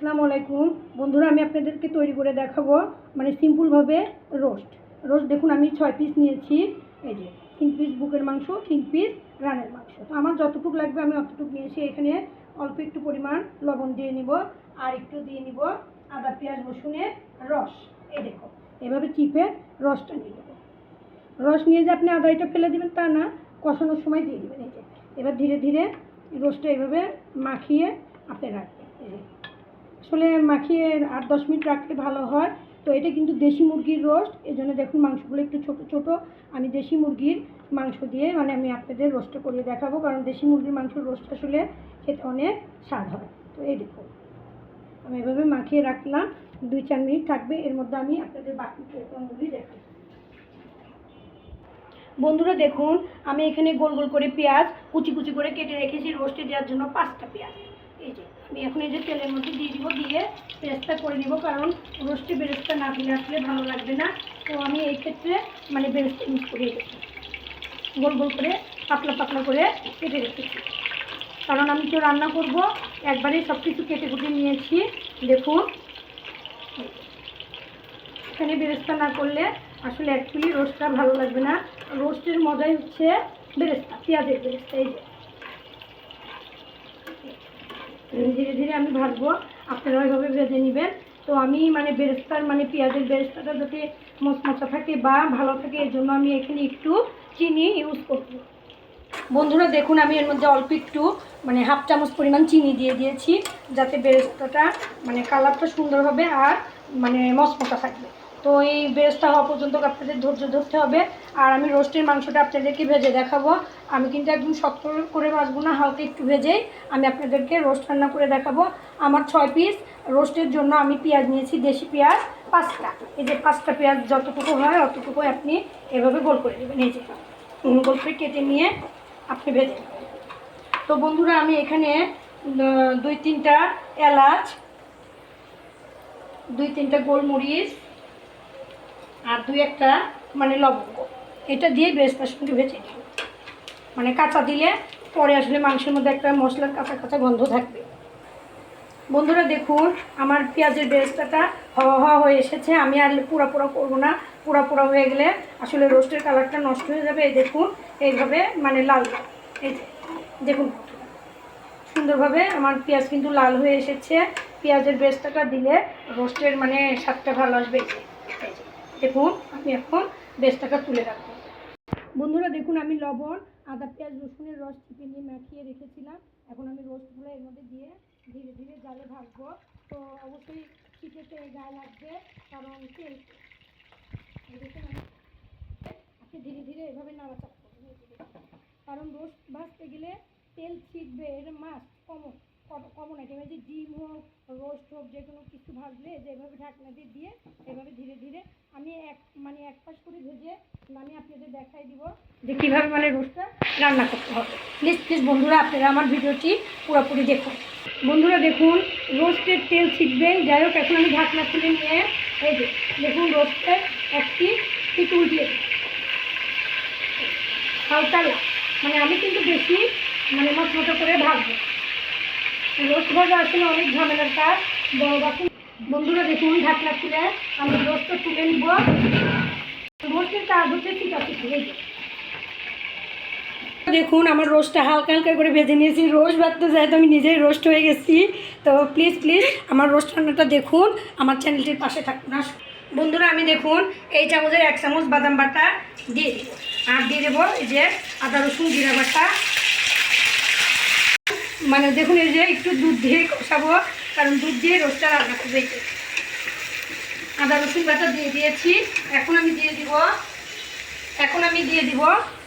আসসালামু আলাইকুম। বন্ধুরা, আমি আপনাদেরকে তৈরি করে দেখাবো মানে সিম্পলভাবে রোস্ট। রোস্ট, দেখুন, আমি ছয় পিস নিয়েছি। এই যে তিন পিস বুকের মাংস তিন পিস রানের মাংস। তো আমার যতটুকু লাগবে, আমি অতটুকু নিয়েছি। এখানে অল্প একটু পরিমাণ লবণ দিয়ে নিব আর একটু দিয়ে নিব আদা, পেঁয়াজ, রসুনের রস। এই দেখো, এভাবে চিপে রসটা নিয়ে নেব। রস নিয়ে যে আপনি আদা এটা ফেলে দিবেন তা না, কষানোর সময় দিয়ে দেবেন। এই যে, এবার ধীরে ধীরে রোস্টটা এভাবে মাখিয়ে আপনি রাখবেন। এই আসলে মাখিয়ে আট দশ মিনিট রাখলে ভালো হয়। তো এটা কিন্তু দেশি মুরগির রোস্ট এই জন্য দেখুন মাংসগুলো একটু ছোট ছোট। আমি দেশি মুরগির মাংস দিয়ে মানে আমি আপনাদের রোস্টটা করিয়ে দেখাবো, কারণ দেশি মুরগির মাংসের রোস্ট আসলে খেতে অনেক স্বাদ হয়। তো এই দেখুন, আমি এভাবে মাখিয়ে রাখলাম, দুই চার মিনিট থাকবে, এর মধ্যে আমি আপনাদের বাকি প্রোগ্রামগুলি দেখাই বন্ধুরা দেখুন, আমি এখানে গোল গোল করে পেঁয়াজ কুচি কুচি করে কেটে রেখেছি রোস্টে দেওয়ার জন্য পাঁচটা পেঁয়াজ। এই যে আমি এখন এই যে তেলের মধ্যে দিয়ে দিব, দিয়ে পেঁয়াজটা করে দিব কারণ রোস্টে বেরেস্তা না দিলে আসলে ভালো লাগবে না। তো আমি এই ক্ষেত্রে মানে বেরেস্তা ইউজ করিয়ে দেবো গোল গোল করে, পাতলা পাতলা করে কেটে রেখেছি। কারণ আমি তো রান্না করব, একবারেই সব কিছু কেটে কুটে নিয়েছি, দেখুন। এখানে বেরেস্তা না করলে আসলে অ্যাকচুয়ালি রোস্টটা ভালো লাগবে না। রোস্টের মজাই হচ্ছে বেরেস্তা, পেঁয়াজের বেরেস্তা, এই যে। ধীরে ধীরে আমি ভাজবো। আপনারা ওইভাবে ভেজে নেবেন। তো আমি মানে বেরেস্তার মানে পেঁয়াজের বেরেস্তাটা যাতে মচমচা থাকে বা ভালো থাকে, এর জন্য আমি এখানে একটু চিনি ইউজ করব। বন্ধুরা, দেখুন, আমি এর মধ্যে অল্প একটু মানে হাফ চামচ পরিমাণ চিনি দিয়ে দিয়েছি, যাতে বেরেস্তাটা মানে কালারটা সুন্দর হবে আর মানে মচমচা থাকবে। তো এই বেরেস্তা হওয়া পর্যন্ত আপনাদের ধৈর্য ধরতে হবে। আর আমি রোস্টের মাংসটা আপনাদেরকে ভেজে দেখাবো। আমি কিন্তু একদম শক্ত করে ভাজবো না, হালকা একটু ভেজেই আমি আপনাদেরকে রোস্ট রান্না করে দেখাবো। আমার ছয় পিস রোস্টের জন্য আমি পেঁয়াজ নিয়েছি, দেশি পেঁয়াজ, পাঁচটা। এই যে পাঁচটা পেঁয়াজ যতটুকু হয় অতটুকু আপনি এভাবে গোল করে দেবেন এই যে গোল করে কেটে নিয়ে আপনি ভেজে তো বন্ধুরা, আমি এখানে দুই তিনটা এলাচ, দুই তিনটা গোলমরিচ আর দুই একটা মানে লবঙ্গ। এটা দিয়ে বেরেস্তার সঙ্গে ভেজে নিব মানে কাঁচা দিলে পরে আসলে মাংসের মধ্যে একটা মশলার কাঁচা কাঁচা গন্ধ থাকবে। বন্ধুরা দেখুন, আমার পেঁয়াজের বেরেস্তাটা হওয়া হওয়া হয়ে এসেছে। আমি আর পুরা পুরা করব না। পুরা পুরা হয়ে গেলে আসলে রোস্টের কালারটা নষ্ট হয়ে যাবে। এই দেখুন, এইভাবে মানে লাল লাল। এই দেখুন সুন্দরভাবে আমার পেঁয়াজ কিন্তু লাল হয়ে এসেছে। পেঁয়াজের বেরেস্তাটা দিলে রোস্টের মানে স্বাদটা ভালো আসবে। দেখুন, আমি এখন বেরেস্তাটা তুলে রাখব। বন্ধুরা, দেখুন, আমি লবণ, আদা, পেঁয়াজ, রসুনের রস চিপে নিয়ে মাখিয়ে রেখেছিলাম। এখন আমি রোস্টগুলো এর মধ্যে দিয়ে ধীরে ধীরে জালে ভাজবো। তো অবশ্যই তেল গায়ে লাগবে, কারণ তেল আপনি ধীরে ধীরে এভাবে নাড়াচাপ করবেন। কারণ রোস্ট ভাজতে গেলে তেল ছিটবে এটা মাছ কমন কমন এই যে ডিম হোক রোস্ট হোক যে কোনো কিছু ভাজলে যে এভাবে ঢাকনা দিয়ে দিয়ে এভাবে ধীরে ধীরে আমি এক মানে এক পাশ করে ভেজে আমি আপনাদের দেখাই দিব যে কীভাবে মানে রোস্টটা রান্না করতে হবে। প্লিজ প্লিজ বন্ধুরা, আপনারা আমার ভিডিওটি পুরোপুরি দেখুন। বন্ধুরা, দেখুন, রোস্টের তেল ছিটবে। যাই হোক, এখন আমি ঢাকনা খুলে নিয়ে এই যে, দেখুন রোস্টের একটি পিঠ দিই। হালকা মানে আমি কিন্তু বেশি মানে মতো করে ভাজবো রোস্ট ভাজা আসলে অনেক ঝামেলার কাজ। বড় বাকি বন্ধুরা দেখুন ঢাকনা খুলে আমি রোস্টটা তুলে নিব। রোস্টের কাজ হচ্ছে ঠিক আছে দেখুন, আমার রোস্টটা হালকা হালকা করে ভেজে নিয়েছি। রোস্ট ভাজতে যাই তো আমি নিজেই রোস্ট হয়ে গেছি, তো প্লিজ প্লিজ আমার রোস্ট রান্নাটা দেখুন, আমার চ্যানেলটির পাশে থাকুন। আর বন্ধুরা, আমি দেখুন, এই চামচের এক চামচ বাদাম বাটা দিয়ে আর দিয়ে দেবো এই যে আদা রসুন, জিরা বাটা। মানে দেখুন, এই যে একটু দুধ দিয়ে কষাবো, কারণ দুধ দিয়ে রোজটা রান্না করবে আদা, রসুন বাটা দিয়ে দিয়েছি। এখন আমি দিয়ে দিব, এখন আমি দিয়ে দিব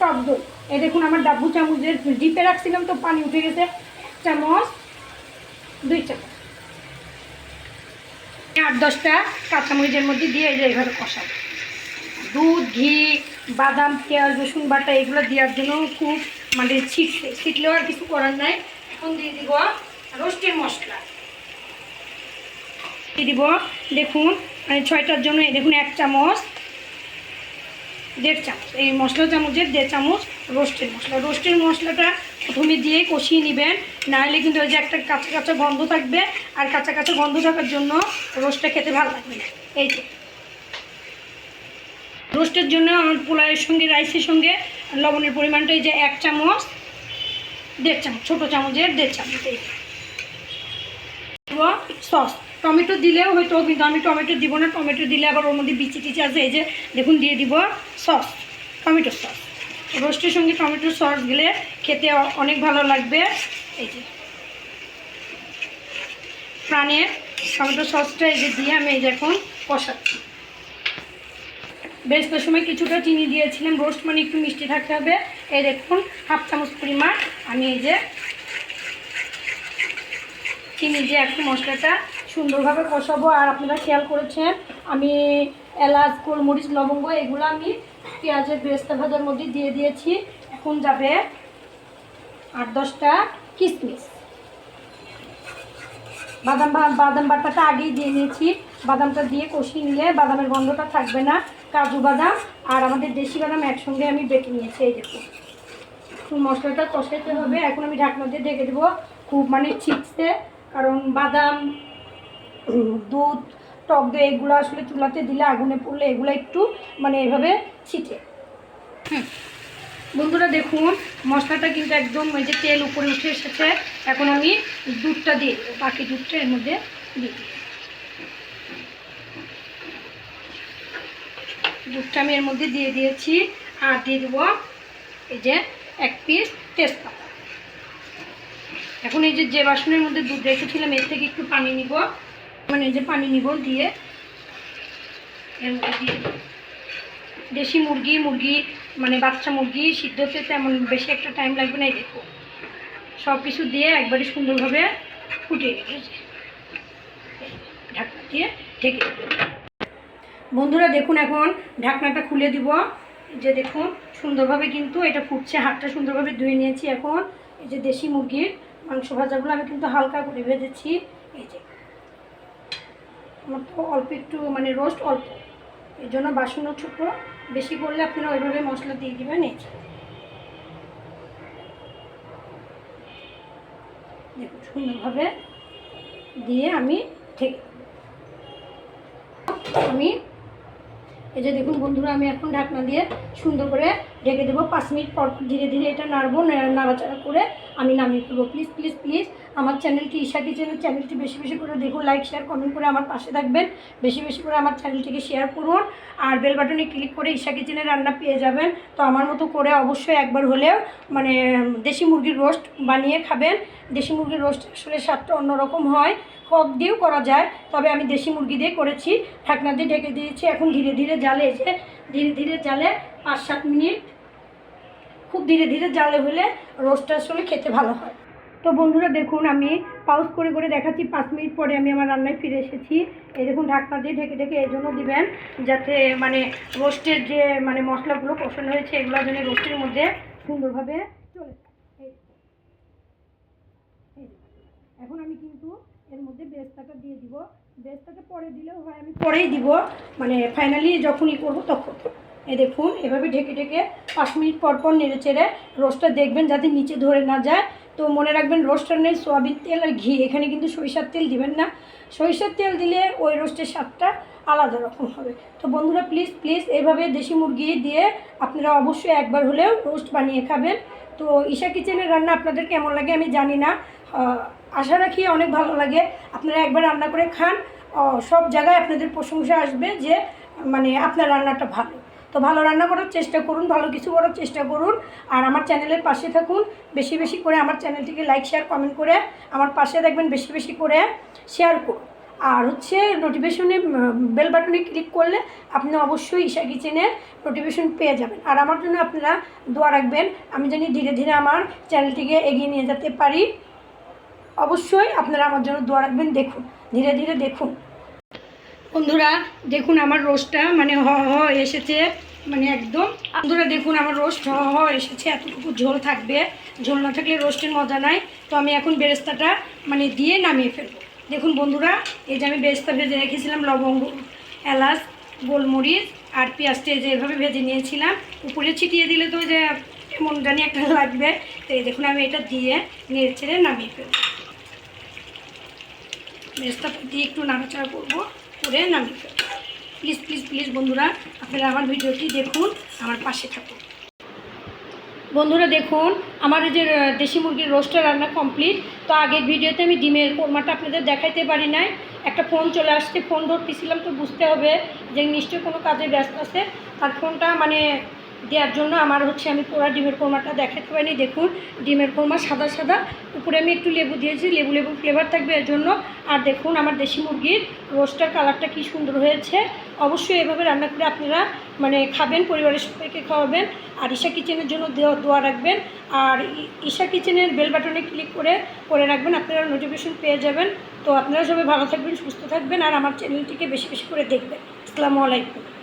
টক দই। এই দেখুন, আমার ডাব্বু চামচের ডিপে রাখছিলাম তো, পানি উঠে গেছে। চামচ, দুই চামচ। আট দশটা কাঁচামরিচের মধ্যে দিয়ে এই যে এইভাবে কষাবো। দুধ, ঘি, বাদাম, পেঁয়াজ, রসুন বাটা, এগুলো দেওয়ার জন্য খুব মানে ছিটলে ছিটলেও আর কিছু করার নাই। এখন দিয়ে দিব রোস্টের মশলা। দিয়ে দিব, দেখুন মানে ছয়টার জন্য দেখুন এক চামচ, দেড় চামচ, এই মশলা চামচের দেড় চামচ রোস্টের মশলা। রোস্টের মশলাটা প্রথমে দিয়ে কষিয়ে নেবেন, নাহলে কিন্তু ওই যে একটা কাঁচা কাঁচা গন্ধ থাকবে, আর কাঁচা কাঁচা গন্ধ থাকার জন্য রোস্টটা খেতে ভালো লাগবে না। এই যে। রোস্টের জন্য আমার পোলাওয়ের সঙ্গে, রাইসের সঙ্গে লবণের পরিমাণটা এই যে এক চামচ দেড় চামচ, ছোটো চামচের দেড় চামচ সস। টমেটো দিলেও হয়তো কিন্তু আমি টমেটো দিব না, টমেটো দিলে আবার ওর মধ্যে বিচি টিচি আছে, এই যে দেখুন, দিয়ে দিব সস, টমেটো সস। রোস্টের সঙ্গে টমেটোর সস দিলে খেতে অনেক ভালো লাগবে। এই যে। প্রাণের টমেটো সসটা এই যে দিয়ে আমি এই যে এখন কষাচ্ছি। বেশ সময় কিছুটা চিনি দিয়েছিলাম রোস্ট মানে একটু মিষ্টি থাকতে হবে। এই দেখুন, হাফ চামচ পরিমাণ আমি এই যে চিনি দিয়ে একটু মশলাটা সুন্দরভাবে কষাবো। আর আপনারা খেয়াল করেছেন, আমি এলাচ, গোলমরিচ, লবঙ্গ, এগুলো আমি পেঁয়াজের বেরেস্তা ভাজার মধ্যে দিয়ে দিয়েছি। এখন যাবে আট দশটা কিশমিশ বাদাম বাদাম বাটাটা আগেই দিয়ে নিয়েছি। বাদামটা দিয়ে কষিয়ে নিলে বাদামের গন্ধটা থাকবে না। কাজু বাদাম আর আমাদের দেশি বাদাম একসঙ্গে আমি বেটে নিয়েছি, এই দেখুন খুব মশলাটা কষাইতে হবে। এখন আমি ঢাকনা দিয়ে ঢেকে দেবো খুব মানে ছিটছে, কারণ বাদাম, দুধ, টক দই এগুলো আসলে চুলাতে দিলে আগুনে পড়লে এগুলো একটু মানে এভাবে ছিটে। বন্ধুরা দেখুন, মশলাটা কিন্তু একদম ওই যে তেল উপরে উঠে এসেছে। এখন আমি দুধটা দিয়ে বাকি দুধটা এর মধ্যে দিই দুধটা আমি এর মধ্যে দিয়ে দিয়েছি আর দিয়ে দেবো এই যে এক পিস তেজপাতা। এখন এই যে যে বাসনের মধ্যে দুধ রেখেছিলাম, এর থেকে একটু পানি নিব। মানে এই যে পানি নিব দিয়ে এর মধ্যে দিয়ে দেশি মুরগি মুরগি মানে বাচ্চা মুরগি সিদ্ধ হতে তেমন বেশি একটা টাইম লাগবে না, এই দেখো। সব কিছু দিয়ে একবারে সুন্দরভাবে ফুটিয়ে ঢাকনা দিয়ে ঢেকে। বন্ধুরা দেখুন এখন ঢাকনাটা খুলে দিব। যে দেখুন, সুন্দরভাবে কিন্তু এটা ফুটছে, হাতটা সুন্দরভাবে ধুয়ে নিয়েছি এখন। এই যে দেশি মুরগির মাংস ভাজাগুলো আমি কিন্তু হালকা করে ভেজেছি। এই যে আমার তো অল্প একটু মানে রোস্ট অল্প। এই জন্য বাসনও ছোটো। বেশি করলে আপনারা ওইভাবে মশলা দিয়ে দেবেন। এই যে। দেখুন, সুন্দরভাবে দিয়ে আমি ঠেকে আমি এই যে দেখুন বন্ধুরা, আমি এখন ঢাকনা দিয়ে সুন্দর করে ঢেকে দেবো। পাঁচ মিনিট পর ধীরে ধীরে এটা নাড়বো, নাড়াচাড়া করে আমি নামিয়ে ফেলব প্লিজ প্লিজ প্লিজ আমার চ্যানেলটি ঈশা কিচেনের চ্যানেলটি বেশি বেশি করে দেখুন লাইক শেয়ার কমেন্ট করে আমার পাশে থাকবেন। বেশি বেশি করে আমার চ্যানেলটিকে শেয়ার করুন আর বেল বাটনে ক্লিক করে ঈশা কিচেনের রান্না পেয়ে যাবেন। তো আমার মতো করে অবশ্যই একবার হলেও মানে দেশি মুরগির রোস্ট বানিয়ে খাবেন। দেশি মুরগির রোস্ট আসলে স্বাদটা অন্যরকম হয়। কক দিয়েও করা যায়, তবে আমি দেশি মুরগি দিয়ে করেছি। ঢাকনা দিয়ে ঢেকে দিয়েছি। এখন ধীরে ধীরে জালে এসে, ধীরে ধীরে জালে পাঁচ সাত মিনিট খুব ধীরে ধীরে জালে হলে রোস্টটা আসলে খেতে ভালো হয়। তো বন্ধুরা দেখুন, আমি পাউজ করে করে দেখাচ্ছি, পাঁচ মিনিট পরে আমি আমার রান্নায় ফিরে এসেছি। এই দেখুন, ঢাকনা দিয়ে ঢেকে ঢেকে এই জন্য দিবেন, যাতে মানে রোস্টের যে মানে মশলাগুলো কষানো হয়েছে, এগুলো যেন রোস্টের মধ্যে সুন্দরভাবে চলে এখন আমি কিন্তু এর মধ্যে বেস্তাটা দিয়ে দিব। বেস্তাটা পরে দিলেও হয়, আমি পরেই দিব। মানে ফাইনালি যখনই করব তখন। এই দেখুন, এভাবে ঢেকে ঢেকে পাঁচ মিনিট পর পর নেড়ে চেড়ে রোস্টটা দেখবেন যাতে নিচে ধরে না যায়। তো মনে রাখবেন, রোস্টার নেই, সোয়াবিন তেল আর ঘি। এখানে কিন্তু সরিষার তেল দিবেন না। সরিষার তেল দিলে ওই রোস্টের স্বাদটা আলাদা রকম হবে। তো বন্ধুরা প্লিজ প্লিজ এভাবে দেশি মুরগি দিয়ে আপনারা অবশ্যই একবার হলেও রোস্ট বানিয়ে খাবেন। তো ঈশা কিচেনের রান্না আপনাদের কেমন লাগে আমি জানি না। আশা রাখি অনেক ভালো লাগে। আপনারা একবার রান্না করে খান। সব জায়গায় আপনাদের প্রশংসা আসবে যে মানে আপনার রান্নাটা ভালো। তো ভালো রান্না করার চেষ্টা করুন, ভালো কিছু করার চেষ্টা করুন। আর আমার চ্যানেলের পাশে থাকুন, বেশি বেশি করে আমার চ্যানেলটিকে লাইক, শেয়ার, কমেন্ট করে আমার পাশে দেখবেন, বেশি বেশি করে শেয়ার করুন। আর হচ্ছে নোটিফিকেশনে বেল বাটনে ক্লিক করলে আপনি অবশ্যই ঈশা কিচেনের নোটিফিকেশন পেয়ে যাবেন। আর আমার জন্য আপনারা দোয়া রাখবেন, আমি জানি ধীরে ধীরে আমার চ্যানেলটিকে এগিয়ে নিয়ে যেতে পারি। অবশ্যই আপনারা আমার জন্য দোয়া রাখবেন, দেখুন, ধীরে ধীরে দেখুন। বন্ধুরা, দেখুন আমার রোস্টটা মানে হ হ, এসেছে। মানে একদম। বন্ধুরা দেখুন, আমার রোস্ট হওয়া হ এসেছে, এতটুকু ঝোল থাকবে। ঝোল না থাকলে রোস্টের মজা নাই। তো আমি এখন বেরেস্তাটা মানে দিয়ে নামিয়ে ফেলব। দেখুন বন্ধুরা, এই যে আমি বেরেস্তা ভেজে রেখেছিলাম, লবঙ্গ, এলাচ, গোলমরিচ আর পেঁয়াজটা যে এভাবে ভেজে নিয়েছিলাম। উপরে ছিটিয়ে দিলে তো যে কেমন জানি একটা লাগবে। তো এই দেখুন, আমি এটা দিয়ে নেড়ে ছেড়ে নামিয়ে ফেলব। মেজটা দিয়ে একটু নাড়াচাড়া করব, করে নামিয়ে ফেলব। প্লিজ প্লিজ প্লিজ বন্ধুরা, আপনারা আমার ভিডিওটি দেখুন, আমার পাশে থাকুন। বন্ধুরা দেখুন আমার যে দেশি মুরগির রোস্টের রান্না কমপ্লিট তো আগের ভিডিওতে আমি ডিমের কোরমাটা আপনাদের দেখাইতে পারি নাই। একটা ফোন চলে আসছে, ফোন ধরতেছিলাম তো বুঝতে হবে যে নিশ্চয়ই কোনো কাজে ব্যস্ত আছে। তার ফোনটা মানে দেওয়ার জন্য আমার হচ্ছে আমি পুরা ডিমের কোরমাটা দেখাতে পারিনি। দেখুন, ডিমের কোরমা সাদা সাদা। উপরে আমি একটু লেবু দিয়েছি, লেবু লেবু ফ্লেভার থাকবে এর জন্য। আর দেখুন, আমার দেশি মুরগির রোস্টার কালারটা কি সুন্দর হয়েছে। অবশ্যই এভাবে রান্না করে আপনারা মানে খাবেন, পরিবারের সবাইকে খাওয়াবেন। আর ঈশা কিচেনের জন্য দোয়া রাখবেন। আর ঈশা কিচেনের বেল বাটনে ক্লিক করে করে রাখবেন। আপনারা নোটিফিকেশন পেয়ে যাবেন। তো আপনারা সবাই ভালো থাকবেন, সুস্থ থাকবেন। আর আমার চ্যানেলটিকে বেশি বেশি করে দেখবেন। আসসালামু আলাইকুম।